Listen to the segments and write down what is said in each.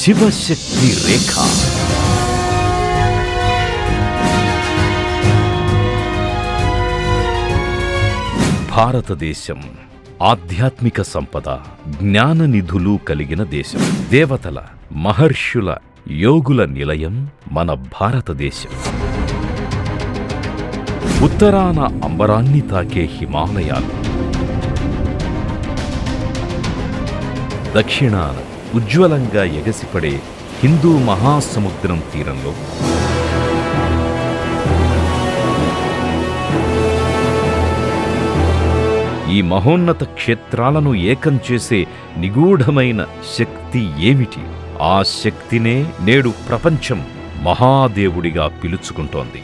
శివశక్తి రేఖ. భారతదేశం ఆధ్యాత్మిక సంపద జ్ఞాన నిధులు కలిగిన దేశం. దేవతల మహర్షుల యోగుల నిలయం మన భారతదేశం. ఉత్తరాన అంబరాన్ని తాకే హిమాలయాలు. దక్షిణాన ఉజ్వలంగా ఎగసిపడే హిందూ మహాసముద్రం తీరంలో ఈ మహోన్నత క్షేత్రాలను ఏకం చేసే నిగూఢమైన శక్తి ఏమిటి? ఆ శక్తినే నేడు ప్రపంచం మహాదేవుడిగా పిలుచుకుంటోంది.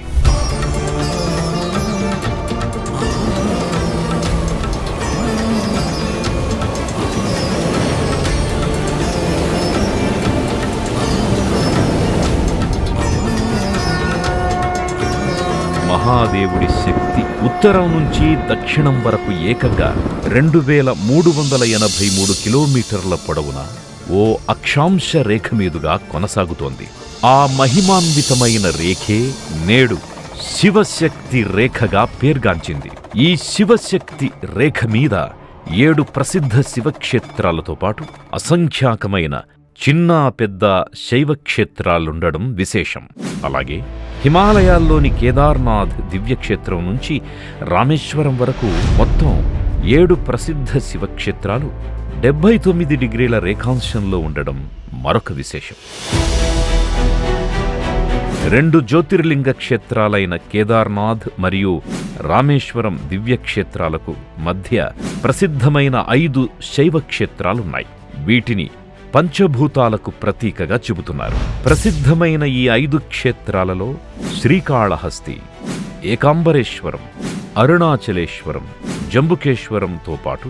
మహాదేవుడి శక్తి ఉత్తరం నుంచి దక్షిణం వరకు ఏకంగా రెండు వేల మూడు వందల ఎనభై మూడు కిలోమీటర్ల పొడవున ఓ అక్షాంశ రేఖ మీదుగా కొనసాగుతోంది. ఆ మహిమాన్వితమైన రేఖే నేడు శివశక్తి రేఖగా పేర్గాంచింది. ఈ శివశక్తి రేఖ మీద ఏడు ప్రసిద్ధ శివక్షేత్రాలతో పాటు అసంఖ్యాకమైన చిన్న పెద్ద శైవక్షేత్రాలుండడం విశేషం. అలాగే హిమాలయాల్లోని కేదార్నాథ్ దివ్యక్షేత్రం నుంచి రామేశ్వరం వరకు మొత్తం ఏడు ప్రసిద్ధ శివక్షేత్రాలు డెబ్బై తొమ్మిది డిగ్రీల రేఖాంశంలో ఉండడం మరొక విశేషం. రెండు జ్యోతిర్లింగ క్షేత్రాలైన కేదార్నాథ్ మరియు రామేశ్వరం దివ్యక్షేత్రాలకు మధ్య ప్రసిద్ధమైన ఐదు శైవ క్షేత్రాలున్నాయి వీటిని పంచభూతాలకు ప్రతీకగా చెబుతున్నారు. ప్రసిద్ధమైన ఈ ఐదు క్షేత్రాలలో శ్రీకాళహస్తి ఏకాంబరేశ్వరం అరుణాచలేశ్వరం జంబుకేశ్వరంతో పాటు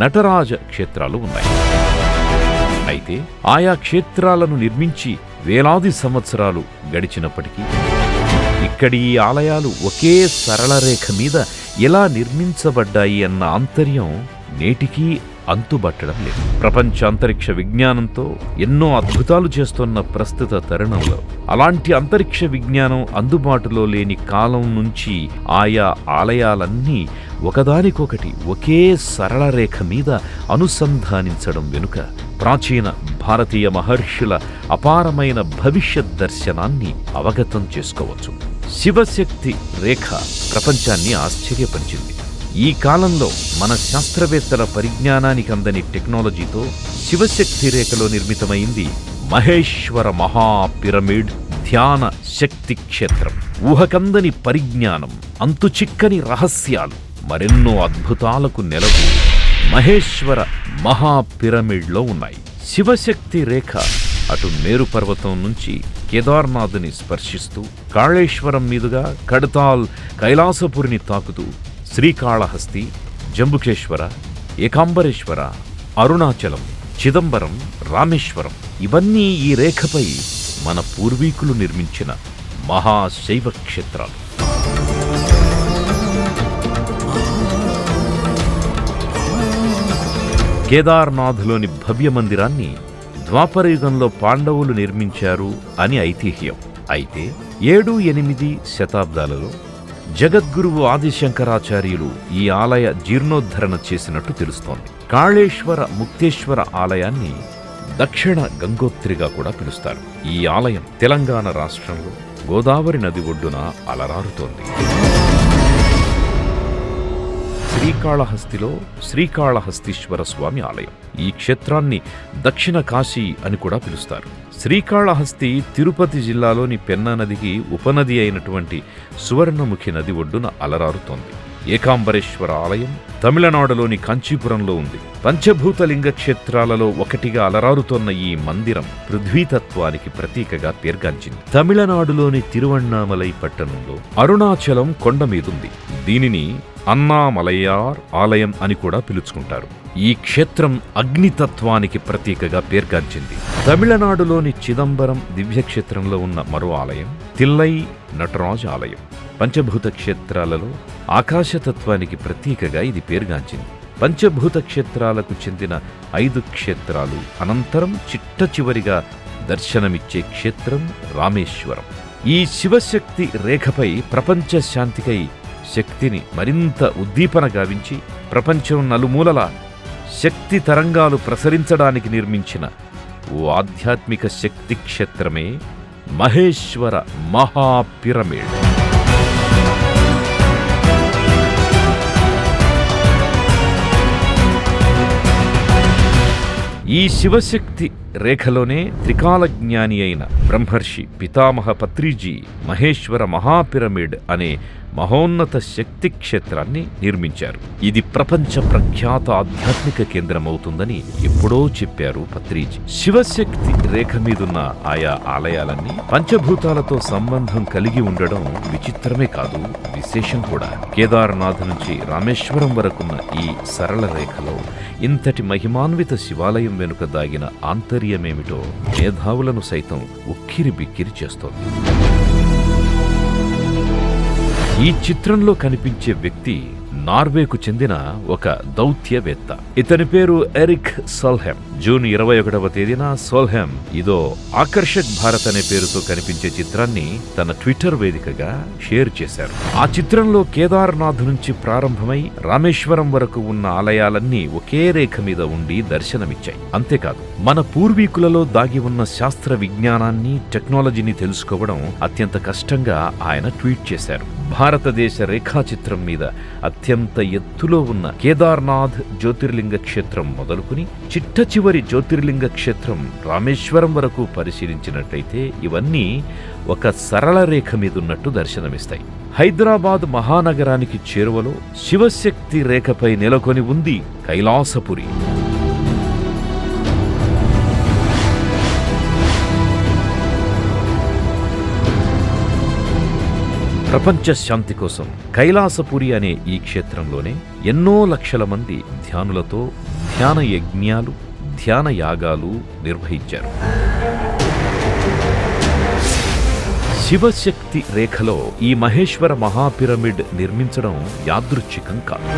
నటరాజ క్షేత్రాలు ఉన్నాయి. అయితే ఆయా క్షేత్రాలను నిర్మించి వేలాది సంవత్సరాలు గడిచినప్పటికీ ఇక్కడి ఈ ఆలయాలు ఒకే సరళ రేఖ మీద ఎలా నిర్మించబడ్డాయి అన్న ఆంతర్యం నేటికీ అంతుబట్టడం లేదు. ప్రపంచ అంతరిక్ష విజ్ఞానంతో ఎన్నో అద్భుతాలు చేస్తున్న ప్రస్తుత తరుణంలో అలాంటి అంతరిక్ష విజ్ఞానం అందుబాటులో లేని కాలం నుంచి ఆయా ఆలయాలన్నీ ఒకదానికొకటి ఒకే సరళ రేఖ మీద అనుసంధానించడం వెనుక ప్రాచీన భారతీయ మహర్షుల అపారమైన భవిష్యత్ దర్శనాన్ని అవగతం చేసుకోవచ్చు. శివశక్తి రేఖ ప్రపంచాన్ని ఆశ్చర్యపరిచింది. ఈ కాలంలో మన శాస్త్రవేత్తల పరిజ్ఞానానికి అందని టెక్నాలజీతో శివశక్తి రేఖలో నిర్మితమైంది మహేశ్వర మహా పిరమిడ్ ధ్యాన శక్తి క్షేత్రం. ఊహకందని పరిజ్ఞానం అంతుచిక్కని రహస్యాలు మరెన్నో అద్భుతాలకు నెలవు మహేశ్వర మహా పిరమిడ్లో ఉన్నాయి. శివశక్తి రేఖ అటు మేరు పర్వతం నుంచి కేదార్నాథ్ని స్పర్శిస్తూ కాళేశ్వరం మీదుగా కడతాల్ కైలాసపురిని తాకుతూ శ్రీకాళహస్తి జంబుకేశ్వర ఏకాంబరేశ్వర అరుణాచలం చిదంబరం రామేశ్వరం ఇవన్నీ ఈ రేఖపై మన పూర్వీకులు నిర్మించిన మహాశైవ క్షేత్రాలు. కేదార్నాథ్లోని భవ్య మందిరాన్ని ద్వాపరయుగంలో పాండవులు నిర్మించారు అని ఐతిహ్యం. అయితే ఏడు ఎనిమిది శతాబ్దాలలో జగద్గురువు ఆదిశంకరాచార్యులు ఈ ఆలయ జీర్ణోద్ధరణ చేసినట్టు తెలుస్తోంది. కాళేశ్వర ముక్తేశ్వర ఆలయాన్ని దక్షిణ గంగోత్రిగా కూడా పిలుస్తారు. ఈ ఆలయం తెలంగాణ రాష్ట్రంలో గోదావరి నది ఒడ్డున అలరారుతోంది. శ్రీకాళహస్తిలో శ్రీకాళహస్తీశ్వర స్వామి ఆలయం. ఈ క్షేత్రాన్ని దక్షిణ కాశీ అని కూడా పిలుస్తారు. శ్రీకాళహస్తి తిరుపతి జిల్లాలోని పెన్నా నదికి ఉపనది అయినటువంటి సువర్ణముఖి నది ఒడ్డున అలరారుతోంది. ఏకాంబరేశ్వర ఆలయం తమిళనాడులోని కాంచీపురంలో ఉంది. పంచభూత క్షేత్రాలలో ఒకటిగా అలరారుతోన్న ఈ మందిరం పృథ్వీతత్వానికి ప్రతీకగా పేర్గాంచింది. తమిళనాడులోని తిరువణ్ణామలై పట్టణంలో అరుణాచలం కొండ మీదుంది. దీనిని అన్నామలయార్ ఆలయం అని కూడా పిలుచుకుంటారు. ఈ క్షేత్రం అగ్నితత్వానికి ప్రతీకగా పేర్గాంచింది. తమిళనాడులోని చిదంబరం దివ్యక్షేత్రంలో ఉన్న మరో ఆలయం తిల్లై నటరాజ్ ఆలయం. పంచభూత క్షేత్రాలలో ఆకాశతత్వానికి ప్రతీకగా ఇది పేరుగాంచింది. పంచభూత క్షేత్రాలకు చెందిన ఐదు క్షేత్రాలు అనంతరం చిట్ట చివరిగా దర్శనమిచ్చే క్షేత్రం రామేశ్వరం. ఈ శివశక్తి రేఖపై ప్రపంచ శాంతికై శక్తిని మరింత ఉద్దీపన గావించి ప్రపంచం నలుమూలల శక్తి తరంగాలు ప్రసరించడానికి నిర్మించిన ఓ ఆధ్యాత్మిక శక్తి క్షేత్రమే మహేశ్వర మహాపిరమిడ్. ఈ శివశక్తి రేఖలోనే త్రికాల జ్ఞాని అయిన బ్రహ్మర్షి పితామహ పత్రిజీ మహేశ్వర మహాపిరమిడ్ అనే మహోన్నత శక్తి క్షేత్రాన్ని నిర్మించారు. ఇది ప్రపంచ ప్రఖ్యాత ఆధ్యాత్మిక కేంద్రమవుతుందని ఎప్పుడో చెప్పారు పత్రిజీ. శివశక్తి రేఖ మీదున్న ఆయా ఆలయాలన్నీ పంచభూతాలతో సంబంధం కలిగి ఉండడం విచిత్రమే కాదు విశేషం కూడా. కేదార్నాథ్ నుంచి రామేశ్వరం వరకున్న ఈ సరళ రేఖలో ఇంతటి మహిమాన్విత శివాలయం వెనుక దాగిన ఆంతర్యమేమిటో మేధావులను సైతం ఉక్కిరి బిక్కిరి చేస్తోంది. ఈ చిత్రంలో కనిపించే వ్యక్తి నార్వేకు చెందిన ఒక దౌత్యవేత్త. ఇతని పేరు ఎరిక్ సల్హెమ్. జూన్ ఇరవై ఒకటవ తేదీన సోల్హెమ్ ఇదో ఆకర్షక్ భారత్ అనే పేరుతో కనిపించే చిత్రాన్ని తన ట్విట్టర్ వేదికగా షేర్ చేశారు. ఆ చిత్రంలో కేదార్నాథ్ నుంచి ప్రారంభమై రామేశ్వరం వరకు ఉన్న ఆలయాలన్నీ ఒకే రేఖ మీద ఉండి దర్శనమిచ్చాయి. అంతేకాదు మన పూర్వీకులలో దాగి ఉన్న శాస్త్ర విజ్ఞానాన్ని టెక్నాలజీని తెలుసుకోవడం అత్యంత కష్టంగా ఆయన ట్వీట్ చేశారు. భారతదేశ రేఖాచిత్రం మీద అత్యంత ఎత్తులో ఉన్న కేదార్నాథ్ జ్యోతిర్లింగ క్షేత్రం మొదలుకుని చిట్ట శ్రీవారి జ్యోతిర్లింగ క్షేత్రం రామేశ్వరం వరకు పరిశీలించినట్లయితే ఇవన్నీ ఒక సరళ రేఖ మీదున్నట్టు దర్శనమిస్తాయి. హైదరాబాద్ మహానగరానికి చేరువలో శివశక్తి రేఖపై నెలకొని ఉంది కైలాసపురి. ప్రపంచ శాంతి కోసం కైలాసపురి అనే ఈ క్షేత్రంలోనే ఎన్నో లక్షల మంది ధ్యానులతో ధ్యాన యజ్ఞాలు ధ్యాన యాగాలు నిర్వహించారు. శివశక్తి రేఖలో ఈ మహేశ్వర మహాపిరమిడ్ నిర్మించడం యాదృచ్ఛికం కాదు.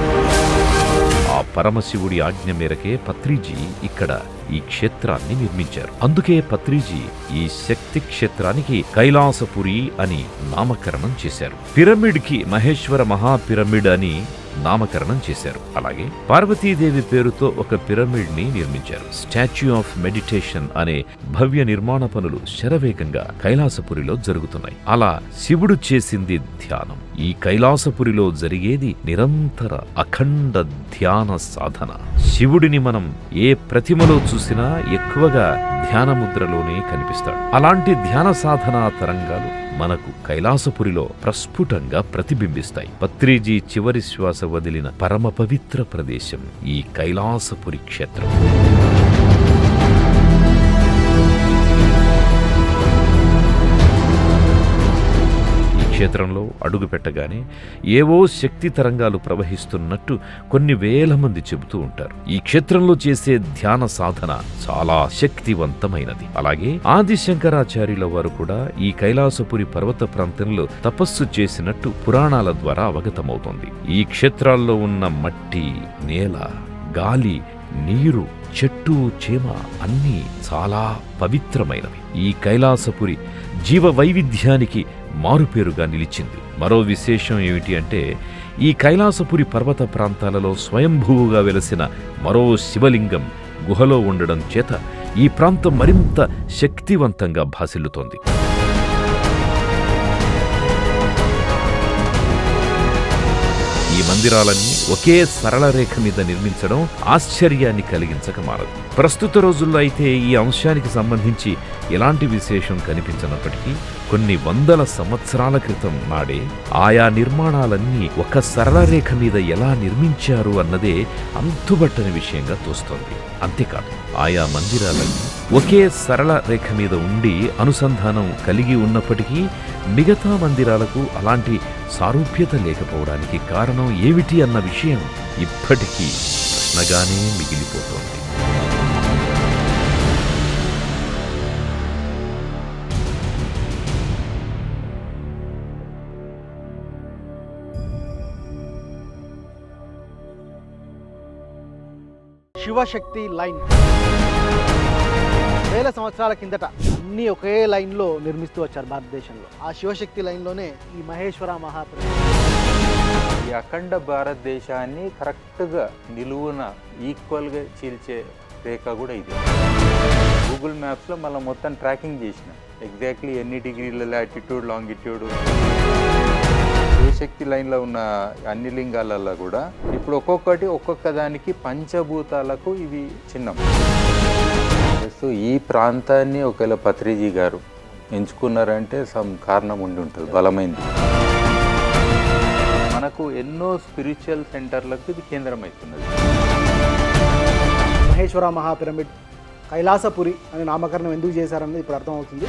ఆ పరమశివుడి ఆజ్ఞ మేరకే పత్రిజీ ఇక్కడ ఈ క్షేత్రాన్ని నిర్మించారు. అందుకే పత్రిజీ ఈ శక్తి క్షేత్రానికి కైలాసపురి అని నామకరణం చేశారు. పిరమిడ్కి మహేశ్వర మహాపిరమిడ్ అని నామకరణం చేశారు. అలాగే పార్వతీదేవి పేరుతో ఒక పిరమిడ్ని నిర్మించారు. స్టాచ్యూ ఆఫ్ మెడిటేషన్ అనే భవ్య నిర్మాణ పనులు శరవేగంగా కైలాసపురిలో జరుగుతున్నాయి. అలా శివుడు చేసింది ధ్యానం. ఈ కైలాసపురిలో జరిగేది నిరంతర అఖండ ధ్యాన సాధన. శివుడిని మనం ఏ ప్రతిమలో చూసినా ఎక్కువగా ధ్యానముద్రలోనే కనిపిస్తాడు. అలాంటి ధ్యాన సాధనా తరంగాలు మనకు కైలాసపురిలో ప్రస్ఫుటంగా ప్రతిబింబిస్తాయి. పత్రిజీ చివరి శ్వాస వదిలిన పరమ పవిత్ర ప్రదేశం ఈ కైలాసపురి క్షేత్రం. క్షేత్రంలో అడుగుపెట్టగానే ఏవో శక్తి తరంగాలు ప్రవహిస్తున్నట్టు కొన్ని వేల మంది చెబుతూ ఉంటారు. ఈ క్షేత్రంలో చేసే ధ్యాన సాధన చాలా శక్తివంతమైనది. అలాగే ఆదిశంకరాచార్యుల వారు కూడా ఈ కైలాసపురి పర్వత ప్రాంతంలో తపస్సు చేసినట్టు పురాణాల ద్వారా అవగతమవుతోంది. ఈ క్షేత్రాల్లో ఉన్న మట్టి నేల గాలి నీరు చెట్టు చేమ అన్నీ చాలా పవిత్రమైనవి. ఈ కైలాసపురి జీవ వైవిధ్యానికి మారుపేరుగా నిలిచింది. మరో విశేషం ఏమిటి అంటే ఈ కైలాసపురి పర్వత ప్రాంతాలలో స్వయంభూవుగా వెలసిన మరో శివలింగం గుహలో ఉండడం చేత ఈ ప్రాంతం మరింత శక్తివంతంగా భాసిల్లుతోంది. ఈ మందిరాలన్నీ ఒకే సరళ రేఖ మీద నిర్మించడం ఆశ్చర్యాన్ని కలిగించక మారదు. ప్రస్తుత రోజుల్లో అయితే ఈ అంశానికి సంబంధించి ఎలాంటి విశేషం కనిపించనప్పటికీ కొన్ని వందల సంవత్సరాల క్రితం నాడే ఆయా నిర్మాణాలన్నీ ఒక సరళ రేఖ మీద ఎలా నిర్మించారు అన్నదే అంతుబట్టని విషయంగా తోస్తోంది. అంతేకాదు ఆయా మందిరాలన్నీ ఒకే సరళ రేఖ మీద ఉండి అనుసంధానం కలిగి ఉన్నప్పటికీ మిగతా మందిరాలకు అలాంటి సారూప్యత లేకపోవడానికి కారణం ఏమిటి అన్న విషయం ఇప్పటికీ ప్రశ్నగానే మిగిలిపోతోంది. శివశక్తి లైన్. వేల సంవత్సరాల కిందట అన్నీ ఒకే లైన్లో నిర్మిస్తూ వచ్చారు భారతదేశంలో. ఆ శివశక్తి లైన్లోనే ఈ మహేశ్వర మహాప్రభు. ఈ అఖండ భారతదేశాన్ని కరెక్ట్గా నిలువున ఈక్వల్గా చీల్చే రేఖ కూడా ఇది. గూగుల్ మ్యాప్స్లో మళ్ళీ మొత్తం ట్రాకింగ్ చేసిన. ఎగ్జాక్ట్లీ ఎన్ని డిగ్రీల లాటిట్యూడ్ లాంగిట్యూడ్ శివశక్తి లైన్లో ఉన్న అన్ని లింగాలలో కూడా ఇప్పుడు ఒక్కొక్కటి ఒక్కొక్క దానికి పంచభూతాలకు ఇవి చిహ్నం. సో ఈ ప్రాంతాన్ని ఒకవేళ పత్రిజీ గారు ఎంచుకున్నారంటే సమ్ కారణం ఉండి ఉంటుంది బలమైంది. మనకు ఎన్నో స్పిరిచువల్ సెంటర్లకు ఇది కేంద్రం అవుతున్నది మహేశ్వర మహాపిరమిడ్ కైలాసపురి అనే నామకరణం ఎందుకు చేశారన్నది ఇప్పుడు అర్థమవుతుంది.